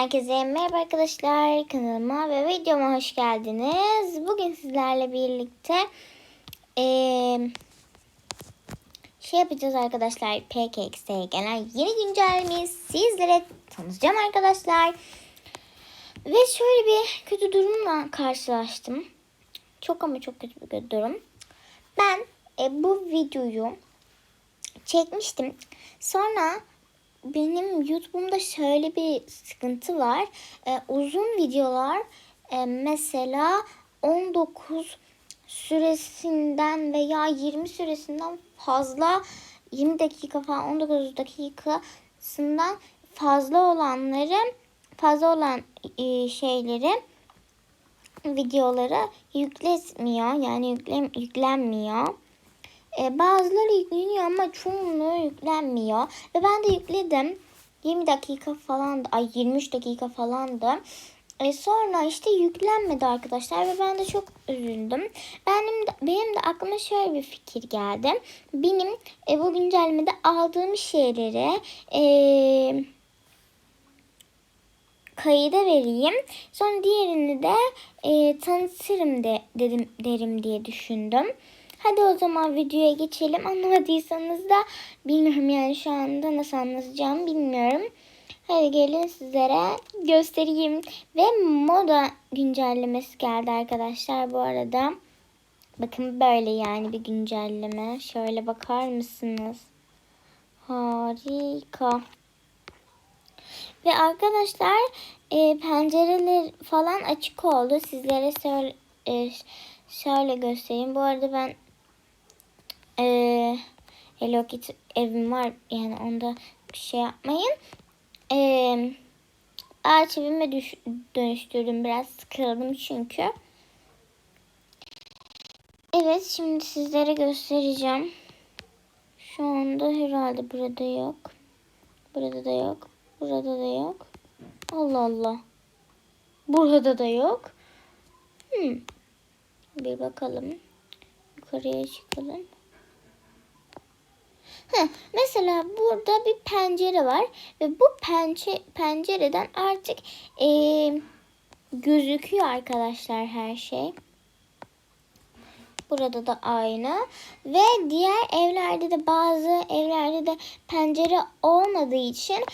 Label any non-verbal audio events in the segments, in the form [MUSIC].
Herkese merhaba arkadaşlar. Kanalıma ve videoma hoş geldiniz. Bugün sizlerle birlikte eee, şey yapacağız arkadaşlar. PKX'e gelen yeni güncellemeyi sizlere tanıtacağım arkadaşlar. Ve şöyle bir kötü durumla karşılaştım. Çok ama çok kötü bir durum. Ben e, bu videoyu çekmiştim. Sonra benim YouTube'umda şöyle bir sıkıntı var. Ee, uzun videolar e, mesela 19 süresinden veya 20 süresinden fazla 20 dakika falan 19 dakikasından fazla olanları fazla olan e, şeyleri videoları yükletmiyor. Yani yüklen, yüklenmiyor. E, bazıları yükleniyor ama çoğunluğu yüklenmiyor. Ve ben de yükledim. 20 dakika falan ay 23 dakika falandı. E, sonra işte yüklenmedi arkadaşlar ve ben de çok üzüldüm. Benim de, benim de aklıma şöyle bir fikir geldi. Benim e, bu güncellemede aldığım şeyleri e, kayıda vereyim. Sonra diğerini de e, tanıtırım de, dedim derim diye düşündüm. Hadi o zaman videoya geçelim. Anlamadıysanız da bilmiyorum yani şu anda nasıl anlatacağımı bilmiyorum. Hadi gelin sizlere göstereyim. Ve moda güncellemesi geldi arkadaşlar bu arada. Bakın böyle yani bir güncelleme. Şöyle bakar mısınız? Harika. Ve arkadaşlar e, pencereler falan açık oldu. Sizlere şöyle, e, şöyle göstereyim. Bu arada ben e, Hello Kitty evim var. Yani onda bir şey yapmayın. E, ağaç evime düş, dönüştürdüm. Biraz sıkıldım çünkü. Evet şimdi sizlere göstereceğim. Şu anda herhalde burada yok. Burada da yok. Burada da yok. Allah Allah. Burada da yok. Hmm. Bir bakalım. Yukarıya çıkalım. Heh, mesela burada bir pencere var ve bu pence, pencereden artık e, gözüküyor arkadaşlar her şey. Burada da aynı ve diğer evlerde de bazı evlerde de pencere olmadığı için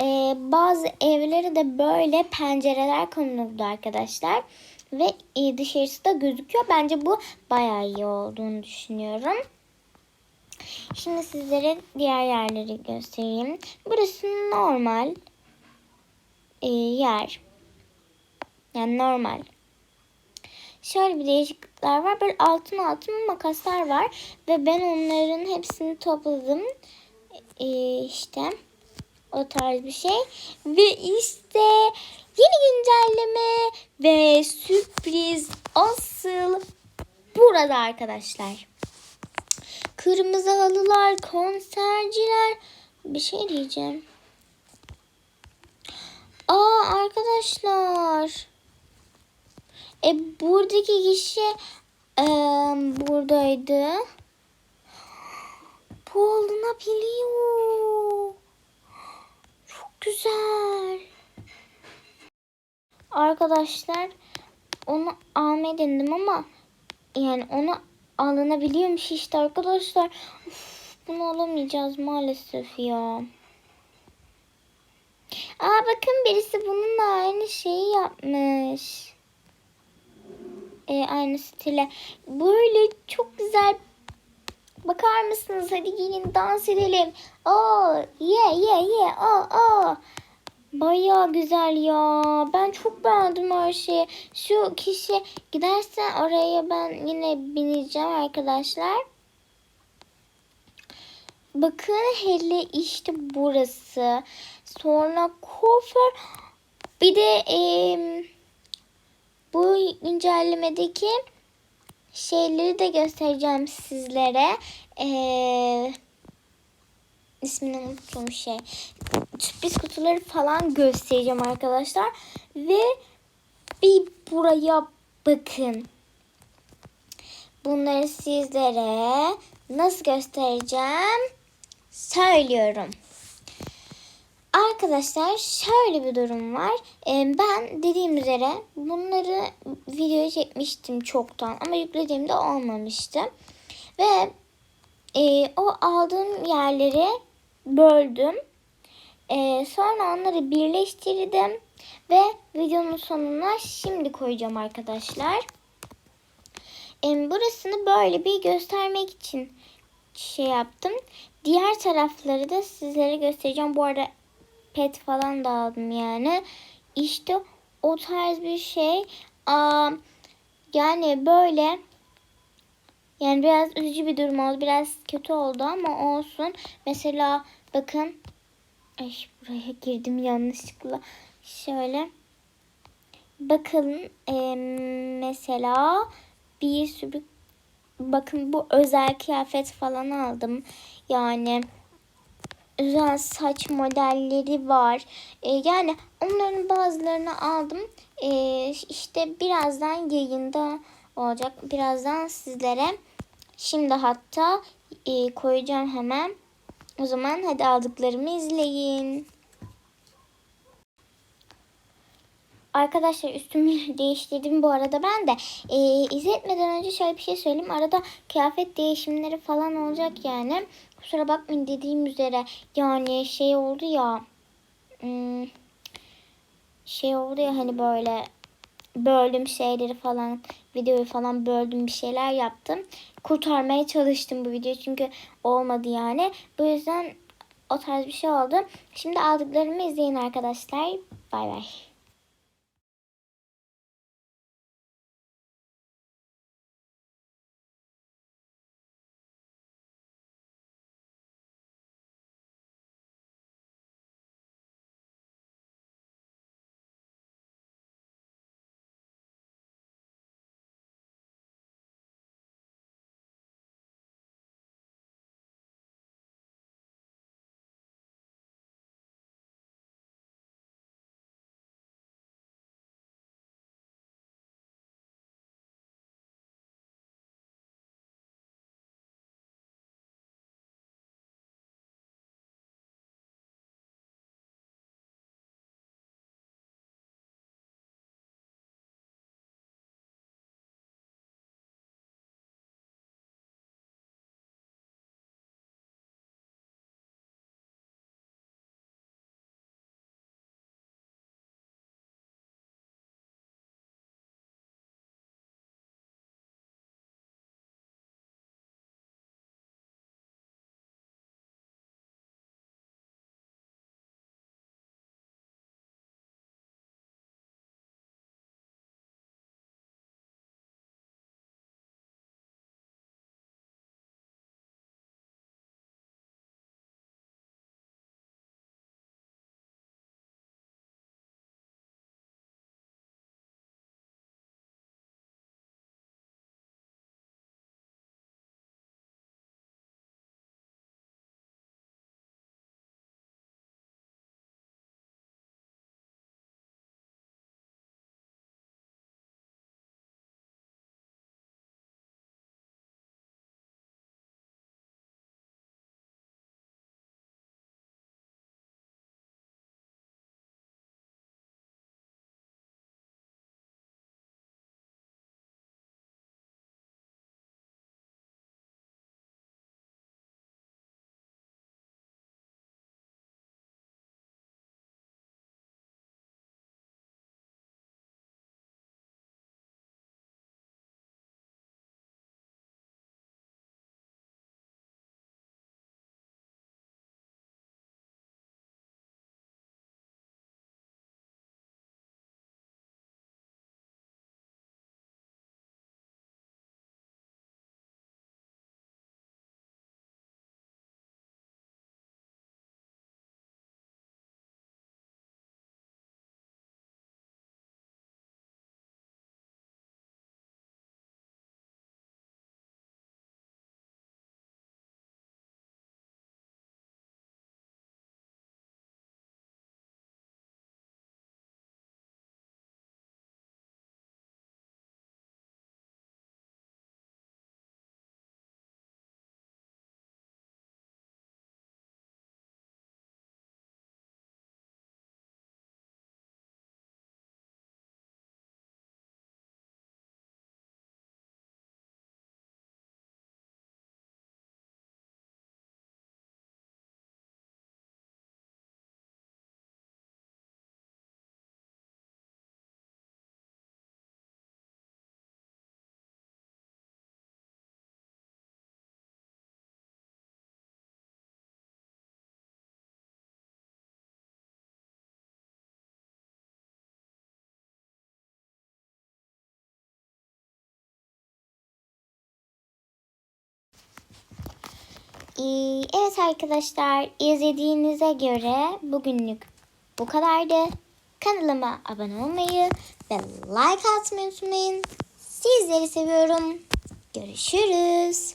e, bazı evlere de böyle pencereler konuldu arkadaşlar ve dışarısı da gözüküyor. Bence bu bayağı iyi olduğunu düşünüyorum. Şimdi sizlere diğer yerleri göstereyim. Burası normal e, yer. Yani normal. Şöyle bir değişiklikler var. Böyle altın altın makaslar var. Ve ben onların hepsini topladım. E, işte o tarz bir şey. Ve işte yeni güncelleme ve sürpriz asıl burada arkadaşlar. Kırmızı halılar, konserciler. Bir şey diyeceğim. Aa arkadaşlar. E buradaki kişi e, buradaydı. Bu alınabiliyor. Çok güzel. Arkadaşlar onu almayı ama yani onu alınabiliyormuş işte arkadaşlar. Uf, bunu alamayacağız maalesef ya. Aa bakın birisi bununla aynı şeyi yapmış. Ee, aynı stile. Böyle çok güzel. Bakar mısınız? Hadi gelin dans edelim. Oo, yeah yeah yeah. Oh, oh. Baya güzel ya. Ben çok beğendim her şeyi. Şu kişi giderse oraya ben yine bineceğim arkadaşlar. Bakın hele işte burası. Sonra kuaför. Bir de e, bu güncellemedeki şeyleri de göstereceğim sizlere. Eee ismini unuttuğum şey. Sürpriz kutuları falan göstereceğim arkadaşlar. Ve bir buraya bakın. Bunları sizlere nasıl göstereceğim? Söylüyorum. Arkadaşlar şöyle bir durum var. Ee, ben dediğim üzere bunları videoya çekmiştim çoktan ama yüklediğimde olmamıştı. Ve e, o aldığım yerleri böldüm. E, sonra onları birleştirdim ve videonun sonuna şimdi koyacağım arkadaşlar. E, burasını böyle bir göstermek için şey yaptım. Diğer tarafları da sizlere göstereceğim. Bu arada pet falan da aldım yani. İşte o tarz bir şey. Aa, yani böyle yani biraz üzücü bir durum oldu. Biraz kötü oldu ama olsun. Mesela bakın. Ay buraya girdim yanlışlıkla. Şöyle. Bakın e, mesela bir sürü bakın bu özel kıyafet falan aldım. Yani özel saç modelleri var. E, yani onların bazılarını aldım. E, işte birazdan yayında olacak. Birazdan sizlere şimdi hatta e, koyacağım hemen. O zaman hadi aldıklarımı izleyin. Arkadaşlar üstümü [LAUGHS] değiştirdim bu arada ben de. E, izletmeden önce şöyle bir şey söyleyeyim. Arada kıyafet değişimleri falan olacak yani. Kusura bakmayın dediğim üzere yani şey oldu ya. Hmm, şey oldu ya hani böyle böldüm şeyleri falan videoyu falan böldüm bir şeyler yaptım. Kurtarmaya çalıştım bu videoyu çünkü olmadı yani. Bu yüzden o tarz bir şey oldu. Şimdi aldıklarımı izleyin arkadaşlar. Bay bay. Evet arkadaşlar izlediğinize göre bugünlük bu kadardı. Kanalıma abone olmayı ve like atmayı unutmayın. Sizleri seviyorum. Görüşürüz.